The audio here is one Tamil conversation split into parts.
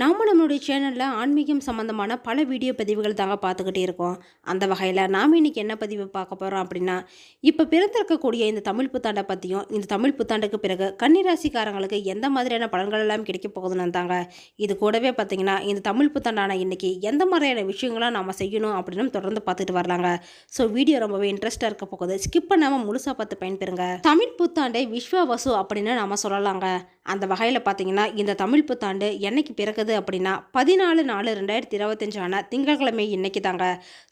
நாம நம்மளுடைய சேனலில் ஆன்மீகம் சம்மந்தமான பல வீடியோ பதிவுகள் தாங்க பார்த்துக்கிட்டே இருக்கோம். அந்த வகையில் நாம் இன்னைக்கு என்ன பதிவு பார்க்க போகிறோம் அப்படின்னா இப்போ பிறந்திருக்கக்கூடிய இந்த தமிழ் புத்தாண்டை பற்றியும் இந்த தமிழ் புத்தாண்டுக்கு பிறகு கன்னிராசிக்காரங்களுக்கு எந்த மாதிரியான பலன்கள் எல்லாம் கிடைக்க போகுதுன்னு தாங்க. இது கூடவே பார்த்தீங்கன்னா இந்த தமிழ் புத்தாண்டான இன்னைக்கு எந்த மாதிரியான விஷயங்களாம் நாம் செய்யணும் அப்படின்னு தொடர்ந்து பார்த்துட்டு வரலாங்க. ஸோ வீடியோ ரொம்பவே இன்ட்ரெஸ்ட்டாக இருக்க போகுது. ஸ்கிப் பண்ணாமல் முழுசாக பார்த்து பயன்பெறுங்க. தமிழ் புத்தாண்டை விஸ்வவசு அப்படின்னு நாம் சொல்லலாங்க. அந்த வகையில் பார்த்தீங்கன்னா இந்த தமிழ் புத்தாண்டு என்னைக்கு பிறகு பிறக்குது அப்படின்னா பதினாலு நாலு ரெண்டாயிரத்தி இருபத்தஞ்சான திங்கட்கிழமை இன்னைக்கு தாங்க.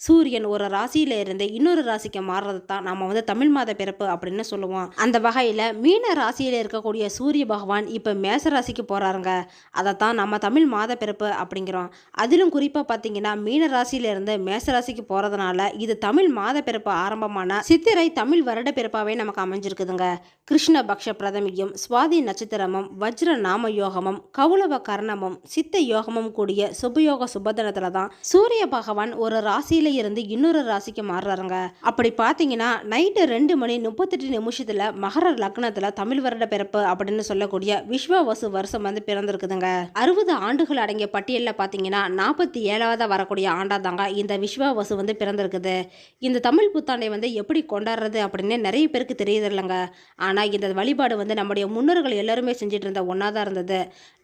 சூரியன் ஒரு ராசியில இருந்து இன்னொரு ராசிக்கு மாறுறது தான் நம்ம வந்து தமிழ் மாத பிறப்பு அப்படின்னு சொல்லுவோம். அந்த வகையில் மீன ராசியில் இருக்கக்கூடிய சூரிய பகவான் இப்போ மேச ராசிக்கு போகிறாருங்க அதைத்தான் நம்ம தமிழ் மாத பிறப்பு அப்படிங்கிறோம். அதிலும் குறிப்பாக பார்த்தீங்கன்னா மீன ராசியில இருந்து மேச ராசிக்கு போகிறதுனால இது தமிழ் மாத பிறப்பு ஆரம்பமான சித்திரை தமிழ் வருட பிறப்பாவே நமக்கு அமைஞ்சிருக்குதுங்க. கிருஷ்ண பக்ஷ பிரதமியும் சுவாதி நட்சத்திரமும் வஜ்ர நாம யோகமும் கௌளவ கர்ணமும் சித்த யோகமும் கூடிய சுபயோக சுபதனத்துல தான் சூரிய பகவான் ஒரு ராசியில இருந்து இன்னொரு ராசிக்கு மாறுறாருங்க. அப்படி பார்த்தீங்கன்னா நைட்டு ரெண்டு மணி முப்பத்தெட்டு நிமிஷத்துல மகர லக்னத்துல தமிழ் வருட பிறப்பு அப்படின்னு சொல்லக்கூடிய விஸ்வவசு வருஷம் வந்து பிறந்திருக்குதுங்க. அறுபது ஆண்டுகள் அடங்கிய பட்டியலில் பார்த்தீங்கன்னா நாற்பத்தி ஏழாவதாக வரக்கூடிய ஆண்டா தாங்க இந்த விஸ்வவசு வந்து பிறந்திருக்குது. இந்த தமிழ் புத்தாண்டை வந்து எப்படி கொண்டாடுறது அப்படின்னு நிறைய பேருக்கு தெரியுது இல்லைங்க. ஆனால் இந்த வழிபாடு வந்து நம்முடைய முன்னோர்கள் எல்லாருமே செஞ்சுட்டு இருந்த ஒன்றா தான் இருந்தது.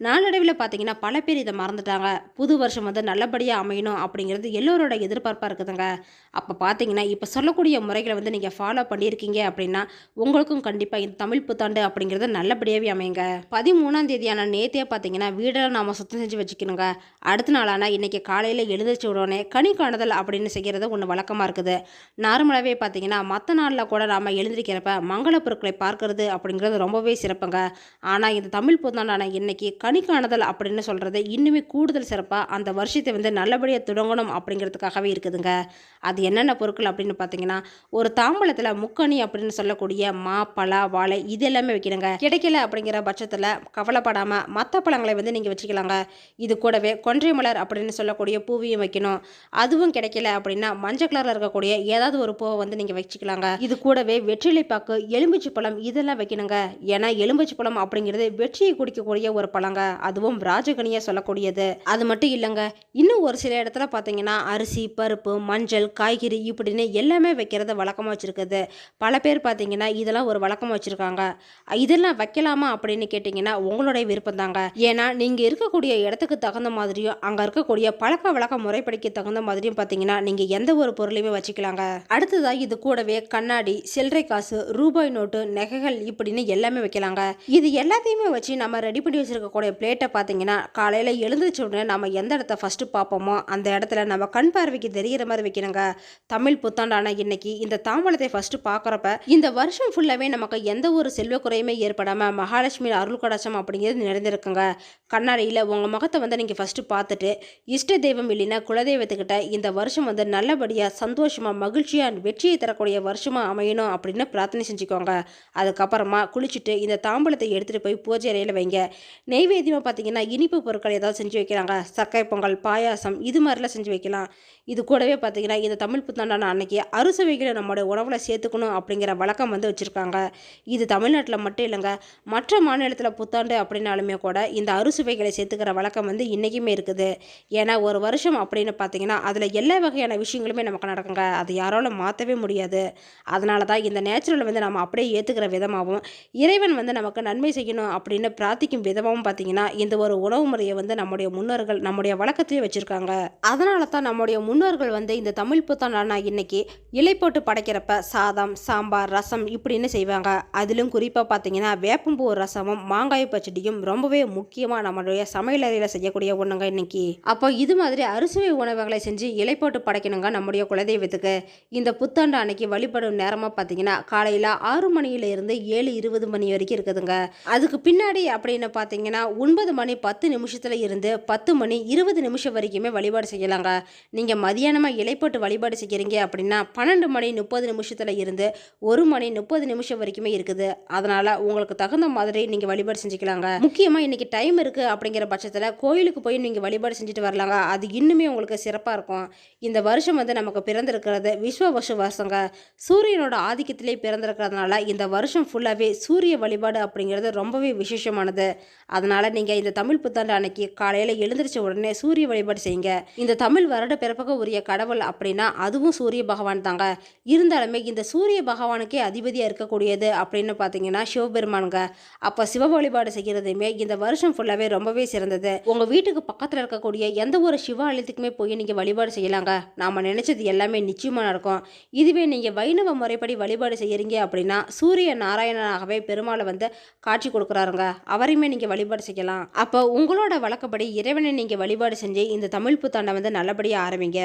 நாளடைவில் பார்த்தீங்கன்னா பல பேர் பேர் இதை மறந்துட்டாங்க. புது வருஷம் வந்து நல்லபடியாக அமையணும் அப்படிங்கிறது எல்லோரோட எதிர்பார்ப்பாக இருக்குதுங்க. அப்போ பார்த்தீங்கன்னா இப்போ சொல்லக்கூடிய முறைகளை வந்து நீங்கள் ஃபாலோ பண்ணியிருக்கீங்க அப்படின்னா உங்களுக்கும் கண்டிப்பாக இந்த தமிழ் புத்தாண்டு அப்படிங்கிறது நல்லபடியாகவே அமையுங்க. பதிமூணாம் தேதியான நேத்தே பார்த்தீங்கன்னா வீடெல்லாம் நாம் சுத்தம் செஞ்சு வச்சுக்கணுங்க. அடுத்த நாளான இன்றைக்கி காலையில் எழுந்திரிச்சு உடனே கனி காணுதல் அப்படின்னு செய்கிறது ஒன்று வழக்கமாக இருக்குது. நார்மலாகவே பார்த்தீங்கன்னா மற்ற நாளில் கூட நாம் எழுந்திருக்கிறப்ப மங்கள பொருட்களை பார்க்கறது அப்படிங்கிறது ரொம்பவே சிறப்புங்க. ஆனால் இந்த தமிழ் புத்தாண்டான இன்னைக்கு கனி காணுதல் அப்படின்னு சொல்கிறது இன்னுமே கூடுதல் சிறப்பாக அந்த வருஷத்தை வந்து நல்லபடியாக தொடங்கணும் அப்படிங்கிறதுக்காகவே இருக்குதுங்க. அது என்னென்ன பொருட்கள் அப்படின்னு பார்த்தீங்கன்னா ஒரு தாம்பழத்தில் முக்கணி அப்படின்னு சொல்லக்கூடிய மா பலா வாழை இது எல்லாமே வைக்கணுங்க. கிடைக்கல அப்படிங்கிற பட்சத்தில் கவலைப்படாமல் மற்ற பழங்களை வந்து நீங்கள் வச்சுக்கலாங்க. இது கூடவே கொன்றை மலர் அப்படின்னு சொல்லக்கூடிய பூவையும் வைக்கணும். அதுவும் கிடைக்கல அப்படின்னா மஞ்சள் கலரில் இருக்கக்கூடிய ஏதாவது ஒரு பூவை வந்து நீங்கள் வச்சுக்கலாங்க. இது கூடவே வெற்றிலை பாக்கு எலும்பிச்சை பழம் இதெல்லாம் வைக்கணுங்க. ஏன்னா எலும்பிச்சை பழம் அப்படிங்கிறது வெற்றியை குடிக்கக்கூடிய ஒரு பழங்க. அதுவும் ராஜகனியாக சொல்லக்கூடியது. அது மட்டும் இல்லைங்க இன்னும் ஒரு சில இடத்துல பார்த்தீங்கன்னா அரிசி பருப்பு மஞ்சள் காய்கறி இப்படின்னு எல்லாமே வைக்கிறத வழக்கமாக வச்சுருக்குது. பல பேர் பார்த்தீங்கன்னா இதெல்லாம் ஒரு வழக்கமாக வச்சுருக்காங்க. இதெல்லாம் வைக்கலாமா அப்படின்னு கேட்டிங்கன்னா உங்களுடைய விருப்பம் தாங்க. ஏன்னா நீங்கள் இருக்கக்கூடிய இடத்துக்கு தகுந்த மாதிரியும் அங்கே இருக்கக்கூடிய பழக்க வழக்க முறைப்படிக்கு தகுந்த மாதிரியும் பார்த்தீங்கன்னா நீங்கள் எந்த ஒரு பொருளையுமே வச்சுக்கலாங்க. அடுத்ததாக இது கூடவே கண்ணாடி சில்லறை காசு ரூபாய் நோட்டு நகைகள் இப்படின்னு எல்லாமே வைக்கலாங்க. இது எல்லாத்தையுமே வச்சு நம்ம ரெடி பண்ணி வச்சுருக்கக்கூடிய பிளேட்டை பார்த்தீங்கன்னா காலையில் எழுந்துச்ச உடனே நம்ம எந்த இடத்த ஃபஸ்ட்டு பார்ப்போமோ அந்த இடத்துல நம்ம கண் பார்வைக்கு தெரிகிற மாதிரி வைக்கணுங்க. தமிழ் புத்தாண்டான இன்னைக்கு இந்த தாம்பழத்தை ஃபஸ்ட்டு பார்க்குறப்ப இந்த வருஷம் ஃபுல்லாகவே நமக்கு எந்த ஒரு செல்வ குறையுமே ஏற்படாமல் மகாலட்சுமி அருள் கடாட்சம் அப்படிங்கிறது நிறைந்திருக்குங்க. கண்ணாடியில் உங்கள் முகத்தை வந்து நீங்கள் ஃபஸ்ட்டு பார்த்துட்டு இஷ்ட தெய்வம் இல்லைன்னா குலதெய்வத்துக்கிட்ட இந்த வருஷம் வந்து நல்லபடியாக சந்தோஷமாக மகிழ்ச்சியாக வெற்றியை தரக்கூடிய வருஷமாக அமையணும் அப்படின்னு பிரார்த்தனை செஞ்சுக்கோங்க. அதுக்கப்புறமா குளிச்சுட்டு இந்த தாம்பழத்தை எடுத்துகிட்டு போய் பூஜை அறையில் வைங்க. நெய்வேத்தியமாக பார்த்தீங்கன்னா இனிப்பு பொருட்கள் ஏதாவது செஞ்சு வைக்கிறாங்க சர்க்கரை பொங்கல் பாயாசம் இது மாதிரிலாம் செஞ்சு வைக்கலாம். இது கூடவே பார்த்தீங்கன்னா இந்த தமிழ் புத்தாண்டான அன்னைக்கு அறுசுவைகளை நம்மளுடைய உணவில் சேர்த்துக்கணும் அப்படிங்கிற வழக்கம் வந்து வச்சுருக்காங்க. இது தமிழ்நாட்டில் மட்டும் இல்லைங்க மற்ற மாநிலத்தில் புத்தாண்டு அப்படின்னாலுமே கூட இந்த அறுசுவைகளை சேர்த்துக்கிற வழக்கம் வந்து இன்றைக்குமே இருக்குது. ஏன்னா ஒரு வருஷம் அப்படின்னு பார்த்தீங்கன்னா அதில் எல்லா வகையான விஷயங்களுமே நமக்கு நடக்குங்க. அதை யாராலும் மாற்றவே முடியாது. அதனால தான் இந்த நேச்சுரல் வந்து நம்ம அப்படியே ஏற்றுக்கிற விதமாகவும் இறைவன் வந்து நமக்கு நன்மை செய்யணும் அப்படின்னு பிரார்த்திக்கும் விதமாகவும் பார்த்தீங்கன்னா இந்த ஒரு உணவு முறையை வந்து நம்முடைய முன்னோர்கள் நம்முடைய வழக்கத்திலே வச்சுருக்காங்க. அதனால தான் நம்முடைய முன்னோர்கள் வந்து இந்த தமிழ் புத்தாண்டான இன்னைக்கு இலை போட்டு படைக்கிறப்ப சாதம் சாம்பார் ரசம் இப்படின்னு செய்வாங்க. அதிலும் குறிப்பாக பார்த்தீங்கன்னா வேப்பம்பூ ரசமும் மாங்காய் பச்சடியும் ரொம்பவே முக்கியமாக நம்மளுடைய சமையலறையில் செய்யக்கூடிய ஒன்றுங்க இன்னைக்கு. அப்போ இது மாதிரி அறுசுவை உணவுகளை செஞ்சு இலை போட்டு படைக்கணுங்க நம்முடைய குலதெய்வத்துக்கு. இந்த புத்தாண்டு அன்னைக்கு வழிபடும் நேரமாக பார்த்தீங்கன்னா காலையில் ஆறு மணியில இருந்து ஏழு இருபது மணி வரைக்கும் இருக்குதுங்க. அதுக்கு பின்னாடி அப்படின்னு பார்த்தீங்கன்னா ஒன்பது மணி பத்து நிமிஷம் நிமிஷத்தில் இருந்து பத்து மணி இருபது நிமிஷம் வரைக்குமே வழிபாடு செய்யலாங்க. நீங்கள் மதியானமாக இலைப்பட்டு வழிபாடு செய்கிறீங்க அப்படின்னா பன்னெண்டு மணி முப்பது நிமிஷத்தில் இருந்து ஒரு மணி முப்பது நிமிஷம் வரைக்குமே இருக்குது. அதனால் உங்களுக்கு தகுந்த மாதிரி நீங்கள் வழிபாடு செஞ்சுக்கலாங்க. முக்கியமாக இன்றைக்கி டைம் இருக்குது அப்படிங்கிற பட்சத்தில் கோயிலுக்கு போய் நீங்கள் வழிபாடு செஞ்சுட்டு வரலாங்க. அது இன்னுமே உங்களுக்கு சிறப்பாக இருக்கும். இந்த வருஷம் வந்து நமக்கு பிறந்திருக்கிறது வருஷ வருஷங்க சூரியனோட ஆதிக்கத்திலே பிறந்திருக்கிறதுனால இந்த வருஷம் ஃபுல்லாகவே சூரிய வழிபாடு அப்படிங்கிறது ரொம்பவே விசேஷமானது. அதனால் நீங்கள் இந்த தமிழ் புத்தாண்டு அன்னைக்கு காலையில் எழுந்திரிச்ச உடனே சூரிய வழிபாடு செய்யுங்க. இந்த தமிழ் வருட பிறப்பக உரிய கடவுள் அப்படின்னா அதுவும் சூரிய பகவான் தாங்க. இருந்தாலுமே இந்த சூரிய பகவானுக்கே அதிபதியாக இருக்கக்கூடியது அப்படின்னு பார்த்தீங்கன்னா சிவபெருமானுங்க. அப்போ சிவ வழிபாடு செய்கிறதுமே இந்த வருஷம் ஃபுல்லாகவே ரொம்பவே சிறந்தது. உங்கள் வீட்டுக்கு பக்கத்தில் இருக்கக்கூடிய எந்த ஒரு சிவ ஆலயத்துக்குமே போய் நீங்கள் வழிபாடு செய்யலாங்க. நாம் நினச்சது எல்லாமே நிச்சயமாக நடக்கும். இதுவே நீங்கள் வைணவ முறைப்படி வழிபாடு செய்கிறீங்க அப்படின்னா சூரிய நாராயணனாகவே பெருமாளை வந்து காட்சி கொடுக்குறாருங்க. அவரையுமே நீங்கள் வழிபாடு செய்யலாம். அப்போ உங்களோட வழக்கப்படி இறைவனை நீங்கள் வழிபாடு செஞ்சு இந்த தமிழ் புத்தாண்டை வந்து நல்லபடியாக ஆரம்பிங்க.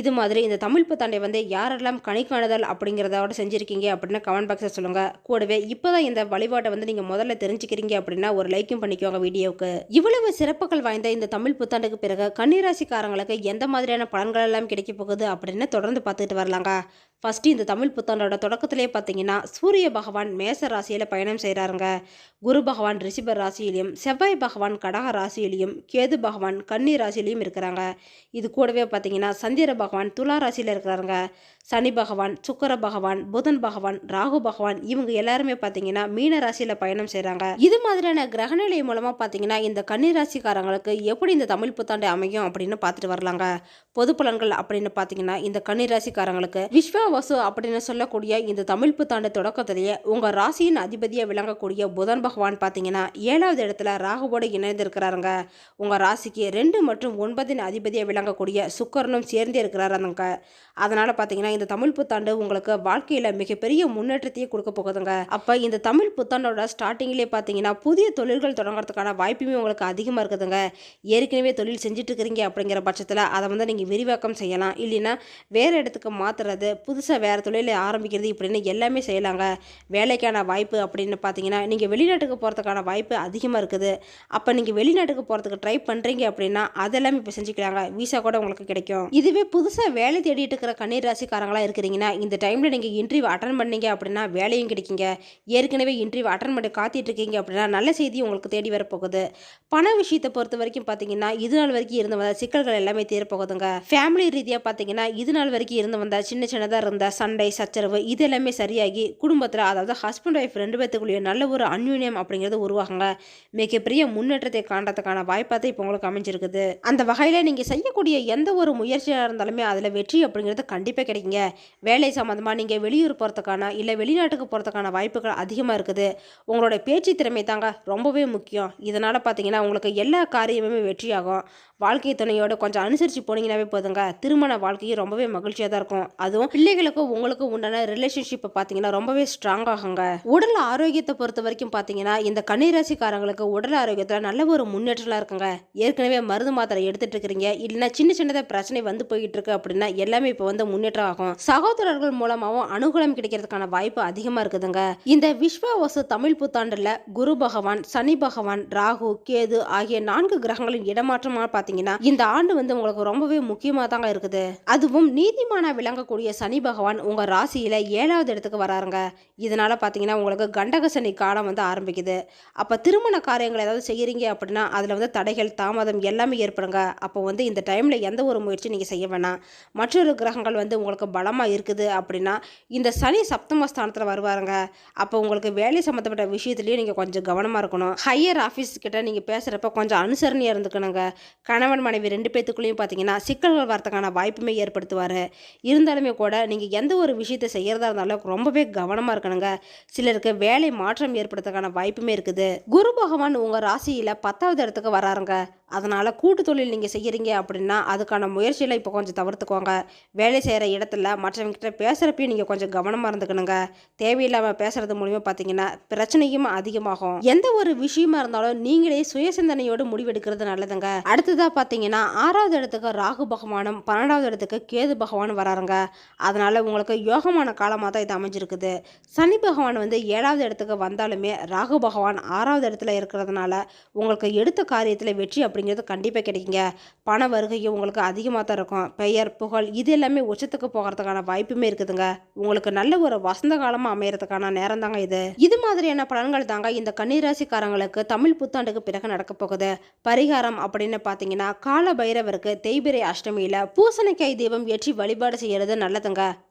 இது மாதிரி இந்த தமிழ் புத்தாண்டை வந்து யாரெல்லாம் கணி காணுதல் அப்படிங்கிறதோட செஞ்சுருக்கீங்க அப்படின்னு கமெண்ட் பாக்ஸில் சொல்லுங்கள் கூடவே இப்போ தான் இந்த வழிபாட்டை வந்து நீங்கள் முதல்ல தெரிஞ்சுக்கிறீங்க அப்படின்னா ஒரு லைக்கும் பண்ணிக்கோங்க வீடியோவுக்கு. இவ்வளவு சிறப்புகள் வாய்ந்த இந்த தமிழ் புத்தாண்டுக்கு பிறகு கன்னிராசிக்காரங்களுக்கு எந்த மாதிரியான பலன்கள் எல்லாம் கிடைக்க போகுது அப்படின்னு தொடர்ந்து பார்த்துட்டு வரலாங்க. ஃபஸ்ட்டு இந்த தமிழ் புத்தாண்டோட தொடக்கத்திலே பார்த்தீங்கன்னா சூரிய பகவான் மேச ராசியில் பயணம் செய்கிறாருங்க குரு பகவான் ரிஷிபர் ராசியிலையும் செவ்வாய் பகவான் கடக ராசியிலையும் கேது பகவான் கன்னி ராசியிலையும் இருக்கிறாங்க. இது கூடவே பார்த்தீங்கன்னா சந்திர பகவான் துலா ராசியில் இருக்கிறாருங்க. சனி பகவான் சுக்கர பகவான் புதன் பகவான் ராகு பகவான் இவங்க எல்லாருமே பார்த்தீங்கன்னா மீன ராசியில் பயணம் செய்கிறாங்க இது மாதிரியான கிரகநிலை மூலமாக பார்த்தீங்கன்னா இந்த கன்னி ராசிக்காரங்களுக்கு எப்படி இந்த தமிழ் புத்தாண்டு அமையும் அப்படின்னு பார்த்துட்டு வரலாங்க. பொது பலன்கள் அப்படின்னு பார்த்தீங்கன்னா இந்த கன்னி ராசிக்காரங்களுக்கு விஸ்வவசு அப்படின்னு சொல்லக்கூடிய இந்த தமிழ் புத்தாண்டு தொடக்கத்திலேயே உங்கள் ராசியின் அதிபதியாக விளங்கக்கூடிய புதன் பகவான் பார்த்தீங்கன்னா ஏழாவது இடத்துல ராகுவோடு இணைந்திருக்கிறாருங்க. உங்கள் ராசிக்கு ரெண்டு மற்றும் ஒன்பதின் அதிபதியாக விளங்கக்கூடிய சுக்கரனும் சேர்ந்தே இருக்கிறாருங்க அதனால் பார்த்தீங்கன்னா இந்த தமிழ் புத்தாண்டு உங்களுக்கு வாழ்க்கையில் மிகப்பெரிய முன்னேற்றத்தையே கொடுக்க போகுதுங்க. அப்போ இந்த தமிழ் புத்தாண்டோட ஸ்டார்டிங்லேயே பார்த்தீங்கன்னா புதிய தொழில்கள் தொடங்குறதுக்கான வாய்ப்புமே உங்களுக்கு அதிகமாக இருக்குதுங்க. ஏற்கனவே தொழில் செஞ்சுட்டு இருக்கிறீங்க அப்படிங்கிற பட்சத்தில் அதை வந்து நீங்கள் விரிவாக்கம் செய்யலாம். இல்லைன்னா வேறு இடத்துக்கு மாற்றுறது புதுசாக வேறு தொழிலை ஆரம்பிக்கிறது இப்படின்னு எல்லாமே செய்யலாங்க. வேலைக்கான வாய்ப்பு அப்படின்னு பார்த்தீங்கன்னா நீங்கள் வெளிநாட்டுக்கு போகிறதுக்கான வாய்ப்பு அதிகமாக இருக்குது. அப்போ நீங்கள் வெளிநாட்டுக்கு போகிறதுக்கு ட்ரை பண்ணுறீங்க அப்படின்னா அதெல்லாம் இப்போ செஞ்சுக்கலாங்க. விசா கூட உங்களுக்கு கிடைக்கும். இதுவே புதுசாக வேலை தேடிட்டு இருக்கிற கண்ணீர் சொந்தக்காரங்களாக இருக்கிறீங்கன்னா இந்த டைமில் நீங்கள் இன்டர்வியூ அட்டன் பண்ணீங்க அப்படின்னா வேலையும் கிடைக்குங்க. ஏற்கனவே இன்டர்வியூ அட்டன் பண்ணி காத்திட்டு இருக்கீங்க அப்படின்னா நல்ல செய்தி உங்களுக்கு தேடி வரப்போகுது. பண விஷயத்தை பொறுத்த வரைக்கும் பார்த்தீங்கன்னா இது நாள் வரைக்கும் இருந்து வந்த சிக்கல்கள் எல்லாமே தீரப்போகுதுங்க. ஃபேமிலி ரீதியாக பார்த்தீங்கன்னா இது நாள் வரைக்கும் இருந்து வந்த சின்ன சின்னதாக இருந்த சண்டை சச்சரவு இது எல்லாமே சரியாகி குடும்பத்தில் அதாவது ஹஸ்பண்ட் ஒய்ஃப் ரெண்டு பேர்த்துக்குள்ளேயே நல்ல ஒரு அன்யூனியம் அப்படிங்கிறது உருவாகுங்க. மிகப்பெரிய முன்னேற்றத்தை காண்றதுக்கான வாய்ப்பாக இப்போ உங்களுக்கு அமைஞ்சிருக்குது. அந்த வகையில் நீங்கள் செய்யக்கூடிய எந்த ஒரு முயற்சியாக இருந்தாலுமே அதில் வெற்றி அப்படிங்கிறது கண்டிப்பாக கிடைக்கும் இருக்கீங்க வேலை சம்மந்தமாக நீங்கள் வெளியூர் போகிறதுக்கான இல்லை வெளிநாட்டுக்கு போகிறதுக்கான வாய்ப்புகள் அதிகமாக இருக்குது. உங்களோட பேச்சு திறமை தாங்க ரொம்பவே முக்கியம். இதனால் பார்த்தீங்கன்னா உங்களுக்கு எல்லா காரியமுமே வெற்றியாகும். வாழ்க்கை துணையோட கொஞ்சம் அனுசரித்து போனீங்கன்னாவே போதுங்க. திருமண வாழ்க்கையும் ரொம்பவே மகிழ்ச்சியாக தான் இருக்கும். அதுவும் பிள்ளைகளுக்கும் உங்களுக்கும் உண்டான ரிலேஷன்ஷிப்பை பார்த்தீங்கன்னா ரொம்பவே ஸ்ட்ராங் ஆகுங்க. உடல் ஆரோக்கியத்தை பொறுத்த வரைக்கும் பார்த்தீங்கன்னா இந்த கன்னிராசிக்காரங்களுக்கு உடல் ஆரோக்கியத்தில் நல்ல ஒரு முன்னேற்றம்லாம் இருக்குங்க. ஏற்கனவே மருந்து மாத்திரை எடுத்துகிட்டு இருக்கிறீங்க. இல்லைன்னா சின்ன சின்னதாக பிரச்சனை வந்து போயிட்டு இருக்கு அப்படின்னா எல்லாமே இப்போ வந்து முன்னேற்றம் ஆகும். சகோதரர்கள் மூலமாகவும் அனுகூலம் கிடைக்கிறதுக்கான வாய்ப்பு அதிகமாக இருக்குதுங்க. இந்த விஸ்வவசு தமிழ் புத்தாண்டில் குரு பகவான் சனி பகவான் ராகு கேது ஆகிய நான்கு கிரகங்களின் இடமாற்றமாக பார்த்தீங்கன்னா இந்த ஆண்டு வந்து உங்களுக்கு ரொம்பவே முக்கியமாக தாங்க இருக்குது. அதுவும் நீதிமான விளங்கக்கூடிய சனி பகவான் உங்கள் ராசியில் ஏழாவது இடத்துக்கு வராருங்க. இதனால் பார்த்தீங்கன்னா உங்களுக்கு கண்டக சனி காலம் வந்து ஆரம்பிக்குது. அப்போ திருமண காரியங்கள் ஏதாவது செய்கிறீங்க அப்படின்னா அதில் வந்து தடைகள் தாமதம் எல்லாமே ஏற்படுங்க. அப்போ வந்து இந்த டைமில் எந்த ஒரு முயற்சி நீங்கள் செய்ய வேணாம். மற்றொரு கிரகங்கள் வந்து உங்களுக்கு பலமாக இருக்குது அப்படின்னா இந்த சனி சப்தமஸ்தானத்தில் வருவாருங்க. அப்போ உங்களுக்கு வேலை சம்மந்தப்பட்ட விஷயத்துலேயும் நீங்கள் கொஞ்சம் கவனமாக இருக்கணும். ஹையர் ஆஃபீஸ் கிட்ட நீங்கள் பேசுகிறப்ப கொஞ்சம் அனுசரணையாக இருந்துக்கணுங்க. கணவன் மனைவி ரெண்டு பேத்துக்குள்ளேயும் பார்த்தீங்கன்னா சிக்கல்கள் வரத்துக்கான வாய்ப்புமே ஏற்படுத்துவார். இருந்தாலுமே கூட நீங்கள் எந்த ஒரு விஷயத்தை செய்கிறதா இருந்தாலும் ரொம்பவே கவனமாக இருக்கணுங்க. சிலருக்கு வேலை மாற்றம் ஏற்படுறதுக்கான வாய்ப்புமே இருக்குது. குரு பகவான் உங்கள் ராசியில் பத்தாவது இடத்துக்கு வராருங்க. அதனால் கூட்டு தொழில் நீங்கள் செய்கிறீங்க அப்படின்னா அதுக்கான முயற்சியில் இப்போ கொஞ்சம் தவிர்த்துக்கோங்க. வேலை செய்கிற இடத்துல மற்றவங்ககிட்ட பேசுகிறப்பையும் நீங்கள் கொஞ்சம் கவனமாக இருந்துக்கணுங்க. தேவையில்லாமல் பேசுகிறது மூலிமா பார்த்தீங்கன்னா பிரச்சனையும் அதிகமாகும். எந்த ஒரு விஷயமா இருந்தாலும் நீங்களே சுயசிந்தனையோடு முடிவெடுக்கிறது நல்லதுங்க. அடுத்ததாக பார்த்தீங்கன்னா ஆறாவது இடத்துக்கு ராகு பகவானும் பன்னெண்டாவது இடத்துக்கு கேது பகவானும் வராருங்க. அதனால் உங்களுக்கு யோகமான காலமாக தான் இது அமைஞ்சிருக்குது. சனி பகவான் வந்து ஏழாவது இடத்துக்கு வந்தாலுமே ராகு பகவான் ஆறாவது இடத்துல இருக்கிறதுனால உங்களுக்கு எடுத்த காரியத்தில் வெற்றி அப்படி அப்படிங்கிறது கண்டிப்பாக கிடைக்குங்க. பண வருகையும் உங்களுக்கு அதிகமாக தான் இருக்கும். பெயர் புகழ் இது எல்லாமே உச்சத்துக்கு போகிறதுக்கான வாய்ப்புமே இருக்குதுங்க. உங்களுக்கு நல்ல ஒரு வசந்த காலமாக அமையறதுக்கான நேரம் தாங்க இது. இது மாதிரியான பலன்கள் தாங்க இந்த கன்னிராசிக்காரங்களுக்கு தமிழ் புத்தாண்டுக்கு பிறகு நடக்க போகுது. பரிகாரம் அப்படின்னு பார்த்தீங்கன்னா கால பைரவருக்கு தேய்பிரை அஷ்டமியில் பூசணிக்காய் தீபம் ஏற்றி வழிபாடு செய்கிறது நல்லதுங்க.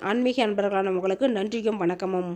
ஆன்மீக அன்பர்களான உங்களுக்கு நன்றியும் வணக்கமும்.